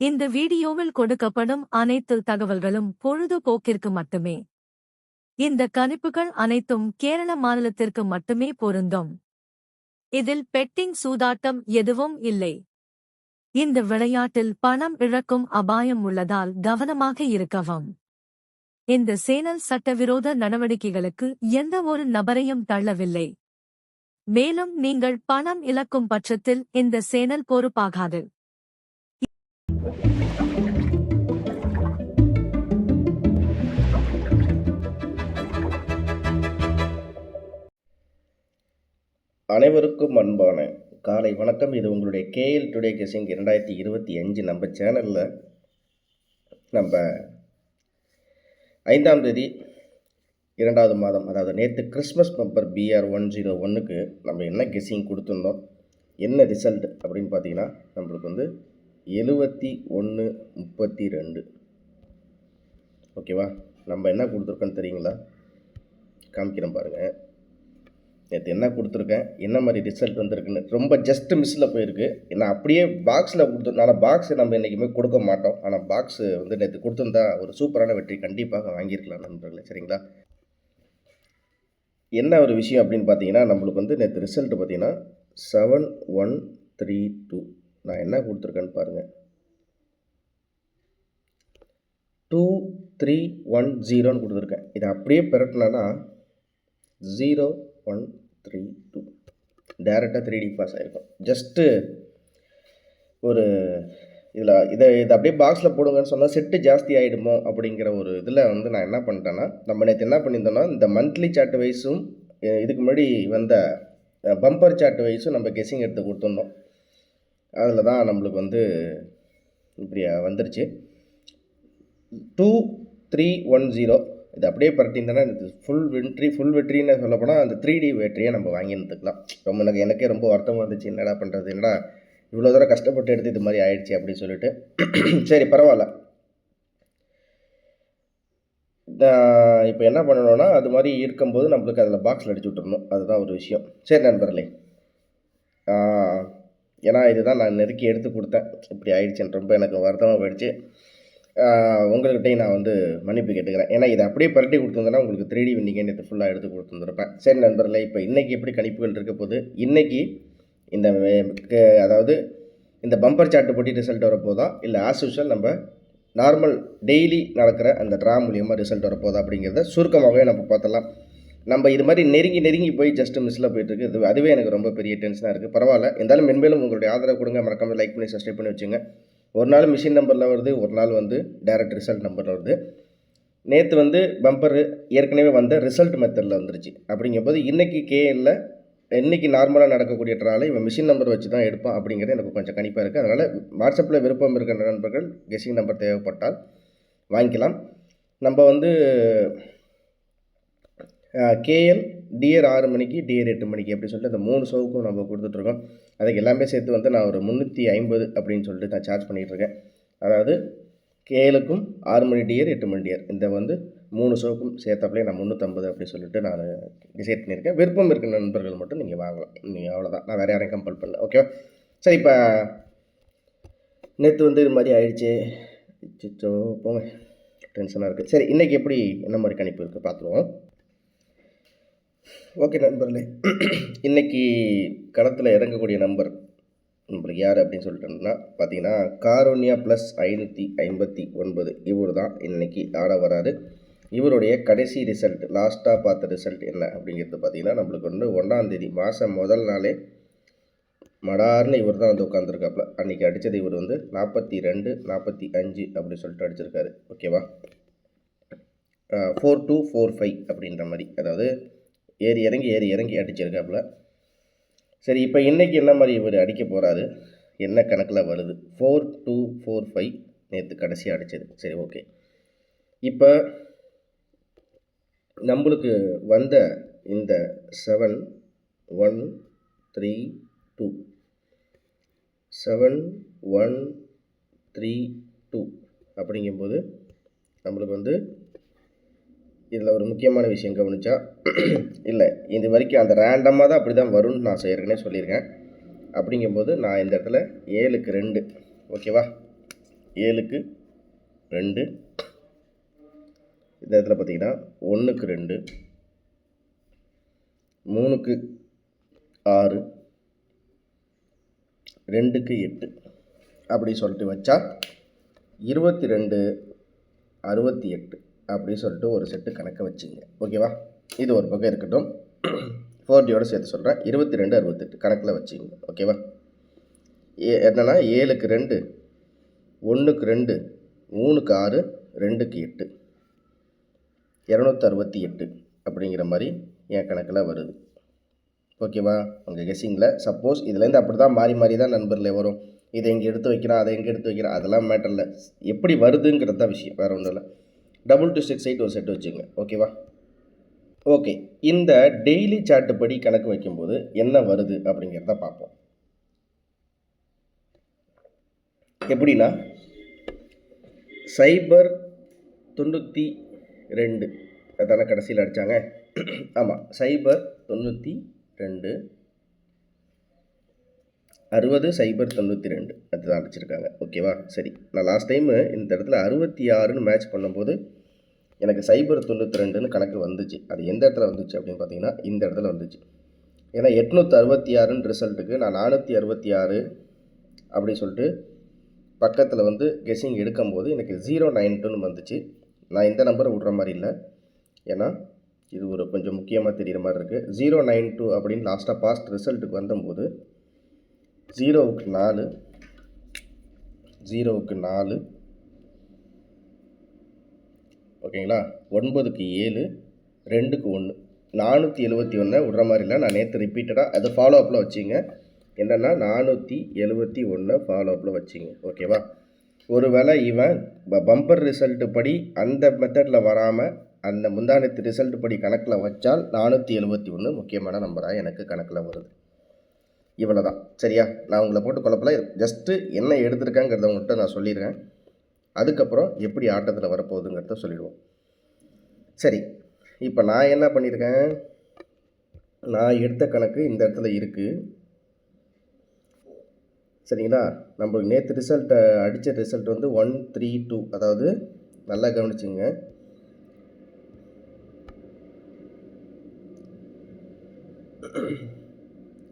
இந்த வீடியோவில் கொடுக்கப்படும் அனைத்து தகவல்களும் பொழுதுபோக்கிற்கு மட்டுமே. இந்த கணிப்புகள் அனைத்தும் கேரள மாநிலத்திற்கு மட்டுமே பொருந்தும். இதில் பெட்டிங் சூதாட்டம் எதுவும் இல்லை. இந்த விளையாட்டில் பணம் இழக்கும் அபாயம் உள்ளதால் கவனமாக இருக்கவும். இந்த சேனல் சட்டவிரோத நடவடிக்கைகளுக்கு எந்த ஒரு நபரையும் தள்ளவில்லை. மேலும் நீங்கள் பணம் இழக்கும் பட்சத்தில் இந்த சேனல் பொறுப்பாகாது. அனைவருக்கும் அன்பான காலை வணக்கம். இது உங்களுடைய கேஎல் டுடே கெஸிங் இரண்டாயிரத்தி இருபத்தி அஞ்சு நம்ம சேனலில் நம்ம ஐந்தாம் தேதி இரண்டாவது மாதம் அதாவது நேற்று Christmas number PR one zero ஒன்றுக்கு நம்ம என்ன கெஸ்ஸிங் கொடுத்துருந்தோம் என்ன ரிசல்ட் அப்படின்னு பார்த்தீங்கன்னா நம்மளுக்கு வந்து எழுபத்தி ஒன்று முப்பத்தி ரெண்டு. ஓகேவா நம்ம என்ன கொடுத்துருக்கோன்னு தெரியுங்களா? காமிக்கிறேன் பாருங்கள் நேற்று என்ன கொடுத்துருக்கேன்? என்ன மாதிரி ரிசல்ட் வந்திருக்குன்னு ரொம்ப ஜஸ்ட் மிஸ்ஸில் போயிருக்கு. நான் அப்படியே பாக்ஸில் கொடுத்ததுனால பாக்ஸ் நம்ம என்றைக்குமே கொடுக்க மாட்டோம். ஆனால் பாக்ஸ் வந்து நேற்று கொடுத்துருந்தா ஒரு சூப்பரான வெற்றி கண்டிப்பாக வாங்கியிருக்கலாம் நண்பர்களே சரிங்களா? என்ன ஒரு விஷயம் அப்படின்னு பார்த்தீங்கன்னா நம்மளுக்கு வந்து நேற்று ரிசல்ட் பார்த்தீங்கன்னா செவன் ஒன் த்ரீ டூ நான் என்ன கொடுத்துருக்கேன்னு பாருங்கள் டூ த்ரீ ஒன் ஜீரோன்னு கொடுத்துருக்கேன். இதை அப்படியே பெரட்டினா ஜீரோ ஒன் த்ரீ டூ டேரெக்டாக த்ரீ டி பாஸ் ஆகிருக்கும் ஜஸ்ட்டு ஒரு இதில் இதை இதை அப்படியே பாக்ஸில் போடுங்கன்னு சொன்னால் செட்டு ஜாஸ்தி ஆகிடுமோ அப்படிங்கிற ஒரு இதில் வந்து நான் என்ன பண்ணிட்டேன்னா நம்ம நேற்று என்ன பண்ணியிருந்தோன்னா இந்த மந்த்லி சார்ட் வைஸும் இதுக்கு முன்னாடி வந்த பம்பர் சார்ட் வைஸும் நம்ம கெஸ்ஸிங் எடுத்து கொடுத்துருந்தோம் அதில் தான் நம்மளுக்கு வந்து இப்படி வந்துருச்சு. டூ த்ரீ ஒன் ஜீரோ இது அப்படியே பரட்டியிருந்தேன்னா இது ஃபுல் வெற்றி ஃபுல் வெற்றின்னு சொல்லப்போனால் அந்த த்ரீ டி வெற்றியை நம்ம வாங்கியிருந்துக்கலாம். ரொம்ப எனக்கு எனக்கே ரொம்ப வருத்தமாக இருந்துச்சு என்னடா பண்ணுறது என்னடா இவ்வளோ தூரம் கஷ்டப்பட்டு எடுத்து இது மாதிரி ஆயிடுச்சு அப்படின்னு சொல்லிட்டு. சரி பரவாயில்ல. இப்போ என்ன பண்ணணும்னா அது மாதிரி இருக்கும்போது நம்மளுக்கு அதில் பாக்ஸில் அடிச்சு விட்டுருணும் அதுதான் ஒரு விஷயம். சரி நண்பர்களே. ஏன்னா இதுதான் நான் நெருக்கி எடுத்து கொடுத்தேன். இப்படி ஆயிடுச்சுன்னு ரொம்ப எனக்கு வருத்தமாக போயிடுச்சு. உங்கள்கிட்டையும் நான் வந்து மன்னிப்பு கேட்டுக்கிறேன். ஏன்னா இதை அப்படியே பரட்டி கொடுத்துருந்தேன்னா உங்களுக்கு த்ரீ டி வின்னிங்க நேற்று ஃபுல்லாக எடுத்து கொடுத்துருந்துருப்பேன். சரி நண்பர்களே இப்போ இன்றைக்கி எப்படி கணிப்புகள் இருக்க போது இன்றைக்கி இந்த அதாவது இந்த பம்பர் சாட்டு போட்டி ரிசல்ட் வரப்போதா? இல்லை ஆஸ் யூஷுவல் நம்ம நார்மல் டெய்லி நடக்கிற அந்த ட்ரா மூலியமாக ரிசல்ட் வரப்போதா அப்படிங்கிறத சுருக்கமாகவே நம்ம பார்த்தலாம் நம்ம இது மாதிரி நெருங்கி நெருங்கி போய் ஜஸ்ட் மிஸ்ஸில் போயிட்டுருக்கு இது அதுவே எனக்கு ரொம்ப பெரிய டென்ஷனாக இருக்குது பரவாயில்ல. இருந்தாலும் மென்மேலும் உங்களுடைய ஆதரவு கொடுங்க. மறக்காமல் லைக் பண்ணி சப்ஸ்கிரைப் பண்ணி வச்சுங்க. ஒரு நாள் மிஷின் நம்பரில் வருது ஒரு நாள் வந்து டைரக்ட் ரிசல்ட் நம்பரில் வருது. நேற்று வந்து பம்பர் ஏற்கனவே வந்த ரிசல்ட் மெத்தடில் வந்துருச்சு. அப்படிங்கும்போது இன்றைக்கி கேஎல்ல இன்றைக்கி நார்மலாக நடக்கக்கூடிய ட்ராலை இவன் மிஷின் நம்பர் வச்சு தான் எடுப்பான் அப்படிங்கிறது எனக்கு கொஞ்சம் கணிப்பாக இருக்குது அதனால் வாட்ஸ்அப்பில் விருப்பம் இருக்கிற நண்பர்கள் கெஸிங் நம்பர் தேவைப்பட்டால் வாங்கிக்கலாம். நம்ம வந்து கேஎல் டிஆர் ஆறு மணிக்கு டிஆர் எட்டு மணிக்கு அப்படி சொல்லிட்டு அந்த மூணு ஷோவுக்கும் நம்ம கொடுத்துட்ருக்கோம் அதுக்கு எல்லாமே சேர்த்து வந்து நான் ஒரு முந்நூற்றி ஐம்பது அப்படின்னு சொல்லிட்டு நான் சார்ஜ் பண்ணிகிட்ருக்கேன் அதாவது கேஎலுக்கும் ஆறு மணி டியர் எட்டு மணி டியர் இந்த வந்து மூணு ஷோக்கும் சேர்த்தப்பலே நான் முந்நூற்றம்பது அப்படி சொல்லிட்டு நான் டிசைட் பண்ணியிருக்கேன். விருப்பம் இருக்கிற நண்பர்கள் மட்டும் நீங்கள் வாங்கலாம். நீங்கள் அவ்வளோதான் நான் வேறு யாரையும் கம்பல் பண்ணல. ஓகே சரி இப்போ நேற்று வந்து இது மாதிரி ஆயிடுச்சு. போங்க. டென்ஷனாக இருக்குது சரி இன்றைக்கி எப்படி என்ன மாதிரி கணிப்பு இருக்குது பார்த்துருவோம். ஓகே நண்பர்களே இன்றைக்கி களத்தில் இறங்கக்கூடிய நம்பர் நம்மளுக்கு யார் அப்படின்னு சொல்லிட்டோம்னா பார்த்தீங்கன்னா காரோனியா ப்ளஸ் ஐநூற்றி ஐம்பத்தி ஒன்பது. இவர் தான் இன்றைக்கி ஆட வராரு. இவருடைய கடைசி ரிசல்ட் லாஸ்ட்டாக பார்த்த ரிசல்ட் என்ன அப்படிங்கிறது பார்த்தீங்கன்னா நம்மளுக்கு வந்து ஒன்றாந்தேதி மாதம் முதல் நாளே மடார்னு இவர் தான் வந்து உட்காந்துருக்காப்புல அன்றைக்கி அடித்தது இவர் வந்து நாற்பத்தி ரெண்டு நாற்பத்தி அஞ்சு அப்படி சொல்லிட்டு அடிச்சிருக்காரு. ஓகேவா? ஃபோர் டூ ஃபோர் ஃபைவ் அப்படின்ற மாதிரி. அதாவது ஏறி இறங்கி ஏறி இறங்கி அடிச்சிருக்காப்புல. சரி இப்போ இன்றைக்கி என்ன மாதிரி இவர் அடிக்க போகிறாரு என்ன கணக்கில் வருது? ஃபோர் டூ ஃபோர் ஃபைவ் நேற்று கடைசியாக அடித்தது சரி ஓகே இப்போ நம்மளுக்கு வந்த இந்த seven one three two seven one three two அப்படிங்கும்போது நம்மளுக்கு வந்து இதில் ஒரு முக்கியமான விஷயம் கவனிச்சா இல்லை இது வரைக்கும் அந்த ரேண்டமாக தான் அப்படி தான் வரும்னு நான் ஏற்கனவே சொல்லியிருக்கேன். அப்படிங்கும்போது நான் இந்த இடத்துல ஏழுக்கு ரெண்டு ஓகேவா ஏழுக்கு ரெண்டு. இந்த இடத்துல பார்த்தீங்கன்னா ஒன்றுக்கு ரெண்டு மூணுக்கு ஆறு ரெண்டுக்கு எட்டு. அப்படி சொல்லிட்டு வச்சா இருபத்தி ரெண்டு அறுபத்தி எட்டு. அப்படின்னு சொல்லிட்டு ஒரு செட்டு கணக்கை வச்சுங்க. ஓகேவா இது ஒரு பக்கம் இருக்கட்டும். ஃபோர்டியோட சேர்த்து சொல்கிறேன் இருபத்தி ரெண்டு அறுபத்தெட்டு கணக்கில் வச்சுங்க. ஓகேவா ஏ என்னென்னா ஏழுக்கு ரெண்டு ஒன்றுக்கு ரெண்டு மூணுக்கு ஆறு ரெண்டுக்கு எட்டு. இரநூத்தி அறுபத்தி எட்டு அப்படிங்கிற மாதிரி என் கணக்கில் வருது. ஓகேவா உங்கள் கெஸ்ஸிங்கில் சப்போஸ் இதுலேருந்து அப்படி தான் மாறி மாறி தான் நண்பர்களே வரும். இதை இங்கே எடுத்து வைக்கிறான் அதை எங்கே எடுத்து வைக்கிறான் அதெல்லாம் மேட்டர் இல்லை. எப்படி வருதுங்கிறது தான் விஷயம். வேறு ஒன்றும் இல்லை. டபுள் டூ சிக்ஸ் எயிட் ஒரு செட் வச்சுங்க. ஓகேவா ஓகே இந்த டெய்லி சார்ட்டு படி கணக்கு வைக்கும்போது என்ன வருது அப்படிங்கிறத பார்ப்போம். எப்படின்னா சைபர் தொண்ணூற்றி ரெண்டு. அதானே கடைசியில் அடித்தாங்க ஆமாம் சைபர் தொண்ணூற்றி ரெண்டு. அறுபது சைபர் தொண்ணூற்றி ரெண்டு. அதுதான் அடிச்சிருக்காங்க. ஓகேவா சரி. நான் லாஸ்ட் டைமு இந்த இடத்துல அறுபத்தி ஆறுன்னு மேட்ச் பண்ணும்போது எனக்கு சைபர் தொண்ணூற்றி ரெண்டுன்னு கணக்கு வந்துச்சு. அது எந்த இடத்துல வந்துச்சு அப்படின்னு பார்த்தீங்கன்னா இந்த இடத்துல வந்துச்சு. ஏன்னா எட்நூற்றி அறுபத்தி ஆறுன்னு ரிசல்ட்டுக்கு நான் நானூற்றி அறுபத்தி ஆறு அப்படி சொல்லிட்டு பக்கத்தில் வந்து கெஸ்ஸிங் எடுக்கும்போது எனக்கு ஜீரோ நைன் டூன்னு வந்துச்சு. நான் இந்த நம்பரை விட்ற மாதிரி இல்லை. ஏன்னா இது ஒரு கொஞ்சம் முக்கியமாக தெரிகிற மாதிரி இருக்குது ஜீரோ நைன் டூ அப்படின்னு லாஸ்ட்டாக பாஸ்ட் ரிசல்ட்டுக்கு வந்தபோது ஜீரோவுக்கு நாலு ஜீரோவுக்கு நாலு ஓகேங்களா? ஒன்பதுக்கு ஏழு ரெண்டுக்கு ஒன்று நானூற்றி எழுபத்தி ஒன்று விடுற மாதிரிலாம் நான் நேற்று ரிப்பீட்டடாக அதை ஃபாலோ அப்பில் வச்சிங்க. என்னென்னா நானூற்றி எழுபத்தி ஒன்று ஃபாலோ அப்பில் வச்சிங்க. ஓகேவா? ஒருவேளை இவன் பம்பர் ரிசல்ட்டு படி அந்த மெத்தடில் வராமல் அந்த முந்தானத்து ரிசல்ட் படி கணக்கில் வச்சால் நானூற்றி எழுபத்தி ஒன்று முக்கியமான நம்பராக எனக்கு கணக்கில் வருது. இவ்வளோ தான் சரியா? நான் உங்களை போட்டு குழப்பல. ஜஸ்ட்டு என்ன எடுத்திருக்கேங்கிறத உங்கள்கிட்ட நான் சொல்லிடுறேன். அதுக்கப்புறம் எப்படி ஆட்டத்தில் வரப்போகுதுங்கிறத சொல்லிடுவோம். சரி இப்போ நான் என்ன பண்ணியிருக்கேன் நான் எடுத்த கணக்கு இந்த இடத்துல இருக்குது சரிங்களா? நம்மளுக்கு நேற்று ரிசல்ட்டை அடித்த ரிசல்ட் வந்து ஒன் த்ரீ டூ அதாவது நல்லா கவனிச்சுங்க.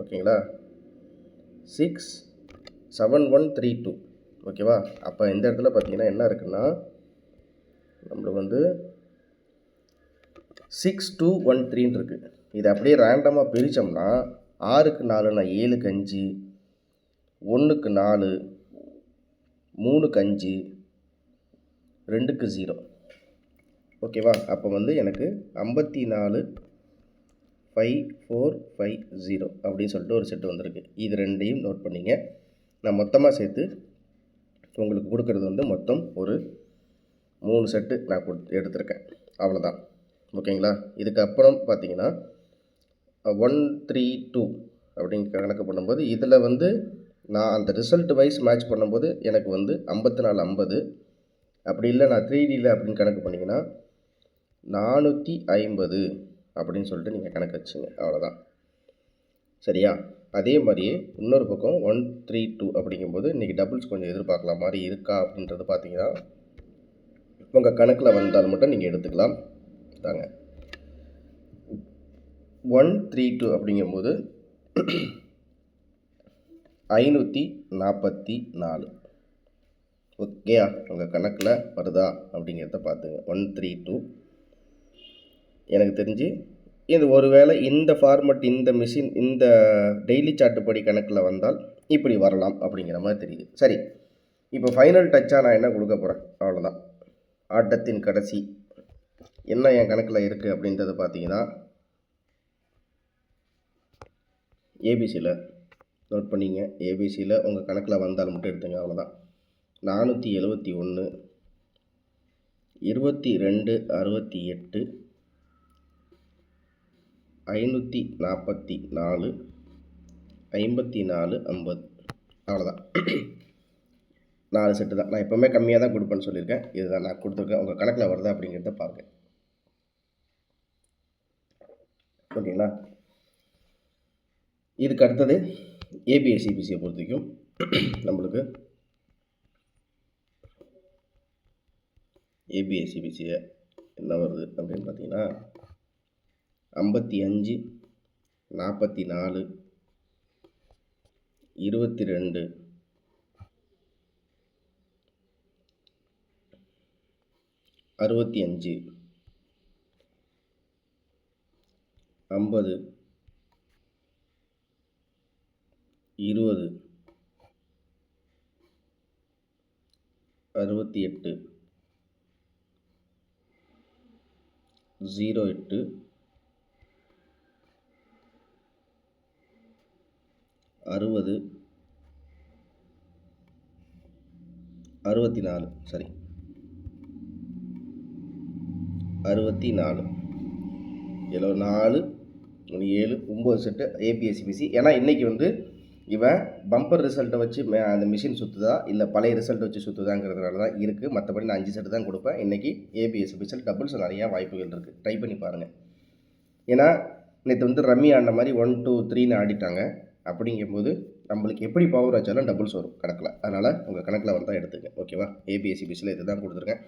ஓகேங்களா? Six seven one three two ஓகேவா? அப்போ இந்த இடத்துல பார்த்தீங்கன்னா என்ன இருக்குன்னா நம்மளுக்கு வந்து சிக்ஸ் டூ ஒன் த்ரீன்னு இருக்குது இதை அப்படியே ரேண்டமாக பிரித்தோம்னா ஆறுக்கு நாலுனா ஏழுக்கு அஞ்சு ஒன்றுக்கு நாலு மூணுக்கு அஞ்சு ரெண்டுக்கு ஜீரோ ஓகேவா? அப்போ வந்து எனக்கு ஐம்பத்தி நாலு ஃபைவ் ஃபோர் ஃபைவ் ஜீரோ அப்படின்னு சொல்லிட்டு ஒரு செட்டு வந்திருக்கு. இது ரெண்டையும் நோட் பண்ணிங்க. நான் மொத்தமாக சேர்த்து உங்களுக்கு கொடுக்குறது வந்து மொத்தம் ஒரு மூணு செட்டு நான் கொடு எடுத்திருக்கேன். அவ்வளோதான் ஓகேங்களா? இதுக்கப்புறம் பார்த்தீங்கன்னா ஒன் த்ரீ டூ அப்படின்னு கணக்கு பண்ணும்போது இதில் வந்து நான் அந்த ரிசல்ட் வைஸ் மேட்ச் பண்ணும்போது எனக்கு வந்து ஐம்பத்தி நாலு ஐம்பது. அப்படி இல்லை நான் த்ரீ டியில் அப்படின்னு கணக்கு பண்ணிங்கன்னா நானூற்றி ஐம்பது அப்படின்னு சொல்லிட்டு நீங்கள் கணக்கு வச்சுங்க. அவ்வளோதான் சரியா? அதே மாதிரியே இன்னொரு பக்கம் ஒன் த்ரீ டூ அப்படிங்கும்போது இன்றைக்கி டபுள்ஸ் கொஞ்சம் எதிர்பார்க்கலாம் மாதிரி இருக்கா அப்படின்றது பார்த்தீங்கன்னா உங்கள் கணக்கில் வந்தால் மட்டும் நீங்கள் எடுத்துக்கலாம். தாங்க ஒன் த்ரீ டூ அப்படிங்கும்போது ஐநூற்றி நாற்பத்தி நாலு. ஓகேயா உங்கள் கணக்கில் வருதா அப்படிங்கிறத பார்த்துங்க. ஒன் த்ரீ டூ எனக்கு தெரிஞ்சு இது ஒருவேளை இந்த ஃபார்மட் இந்த மிஷின் இந்த டெய்லி சாட்டுப்படி கணக்கில் வந்தால் இப்படி வரலாம் அப்படிங்கிற மாதிரி தெரியுது. சரி இப்போ ஃபைனல் டச்சாக நான் என்ன கொடுக்க போகிறேன் அவ்வளோதான் ஆட்டத்தின் கடைசி. என்ன என் கணக்கில் இருக்குது அப்படின்றது பார்த்தீங்கன்னா ஏபிசியில் நோட் பண்ணிங்க. ஏபிசியில் உங்கள் கணக்கில் வந்தால் மட்டும் எடுத்துங்க அவ்வளோதான் நானூற்றி எழுபத்தி ஒன்று இருபத்தி ரெண்டு அறுபத்தி எட்டு ஐநூற்றி நாற்பத்தி நாலு ஐம்பத்தி நாலு ஐம்பது அவ்வளோதான் நாலு செட்டு தான். நான் எப்போவுமே கம்மியாக தான் கொடுப்பேன்னு சொல்லியிருக்கேன். இதுதான் நான் கொடுத்துருக்கேன். உங்கள் கணக்கில் வருதா அப்படிங்கிறத பாருங்கள் ஓகேங்களா? இதுக்கு அடுத்தது ஏபிஎஸ்சிபிசியை பொறுத்த வரைக்கும் நம்மளுக்கு ஏபிஎஸ்சிபிசியை என்ன வருது அப்படின்னு பார்த்தீங்கன்னா ஐம்பத்தி அஞ்சு நாற்பத்தி நாலு இருபத்தி ரெண்டு அறுபத்தி அஞ்சு ஐம்பது இருபது அறுபத்தி எட்டு ஜீரோ எட்டு அறுபது. அறுபத்தி நாலு சரி அறுபத்தி நாலு இதில் நாலு ஏழு ஒம்பது செட்டு ஏபிஎஸ்சி பிசி ஏன்னா இன்றைக்கி வந்து இவன் பம்பர் ரிசல்ட்டை வச்சு மே அந்த மிஷின் சுற்றுதா இல்லை பழைய ரிசல்ட் வச்சு சுற்றுதாங்கிறதுனால தான் இருக்குது மற்றபடி நான் அஞ்சு செட்டு தான் கொடுப்பேன். இன்றைக்கி ஏபிஎஸ்சிபிசியில் டபுள்ஸ் நிறையா வாய்ப்புகள் இருக்குது ட்ரை பண்ணி பாருங்கள் ஏன்னா நேற்று வந்து ரம்மி ஆடின மாதிரி ஒன் டூ த்ரீன்னு ஆடிட்டாங்க. அப்படிங்கும்போது நம்மளுக்கு எப்படி பவர் வச்சாலும் டபுள்ஸ் வரும் கணக்கில். அதனால் உங்கள் கணக்கில் வந்தால் எடுத்துங்க. ஓகேவா ஏபிஎஸ்சிபிசியில் இது தான் கொடுத்துருக்கேன்.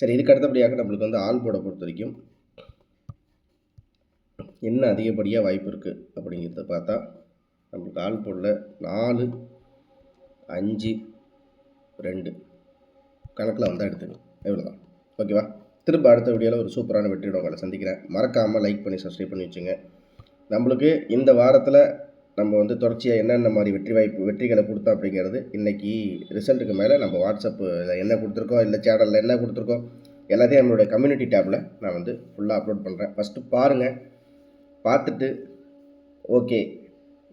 சரி இதுக்கு அடுத்தபடியாக நம்மளுக்கு வந்து ஆல் போர்டை பொறுத்த வரைக்கும் என்ன அதிகப்படியாக வாய்ப்பு இருக்குது அப்படிங்கிறத பார்த்தா நம்மளுக்கு ஆல் போர்டில் நாலு அஞ்சு ரெண்டு. கணக்கில் வந்தால் எடுத்துங்க. எவ்வளோ தான் ஓகேவா திரும்ப அடுத்த வீடியோவில் ஒரு சூப்பரான வெற்றியோட உங்களை சந்திக்கிறேன். மறக்காமல் லைக் பண்ணி சப்ஸ்கிரைப் பண்ணி வச்சுங்க. நம்மளுக்கு இந்த வாரத்தில் நம்ம வந்து தொடர்ச்சியாக என்னென்ன மாதிரி வெற்றி வாய்ப்பு வெற்றிகளை கொடுத்தோம் அப்படிங்கிறது இன்றைக்கி ரிசல்ட்டுக்கு மேலே நம்ம வாட்ஸ்அப்பு என்ன கொடுத்துருக்கோம் இல்லை சேனலில் என்ன கொடுத்துருக்கோம் எல்லாத்தையும் நம்மளுடைய கம்யூனிட்டி டேப்பில் நான் வந்து ஃபுல்லாக அப்லோட் பண்ணுறேன் ஃபஸ்ட்டு பாருங்கள் பார்த்துட்டு ஓகே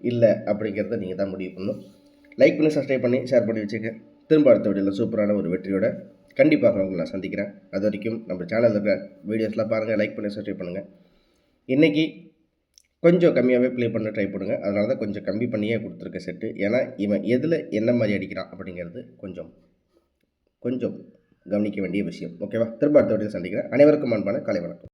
இல்லை அப்படிங்கிறத நீங்கள் தான் முடிவு பண்ணணும். லைக் பண்ணி சப்ஸ்கிரைப் பண்ணி ஷேர் பண்ணி வச்சுக்க திரும்ப அடுத்த வீடியோவில் சூப்பரான ஒரு வெற்றியோட கண்டிப்பாக உங்களை நான் சந்திக்கிறேன். அது வரைக்கும் நம்ம சேனலில் இருக்கிற வீடியோஸ்லாம் பாருங்கள் லைக் பண்ணி சப்ஸ்கிரைப் பண்ணுங்கள் இன்றைக்கி கொஞ்சம் கம்மியாகவே ப்ளே பண்ண ட்ரை பண்ணுங்க. அதனால தான் கொஞ்சம் கம்மி பண்ணியே கொடுத்துருக்க செட்டு ஏன்னா இவன் எதில் என்ன மாதிரி அடிக்கிறான் அப்படிங்கிறது கொஞ்சம் கொஞ்சம் கவனிக்க வேண்டிய விஷயம். ஓகேவா திரும்ப அடுத்த வீடியோ சந்திக்கிறேன். அனைவருக்கும் அன்பான கலை வணக்கம்.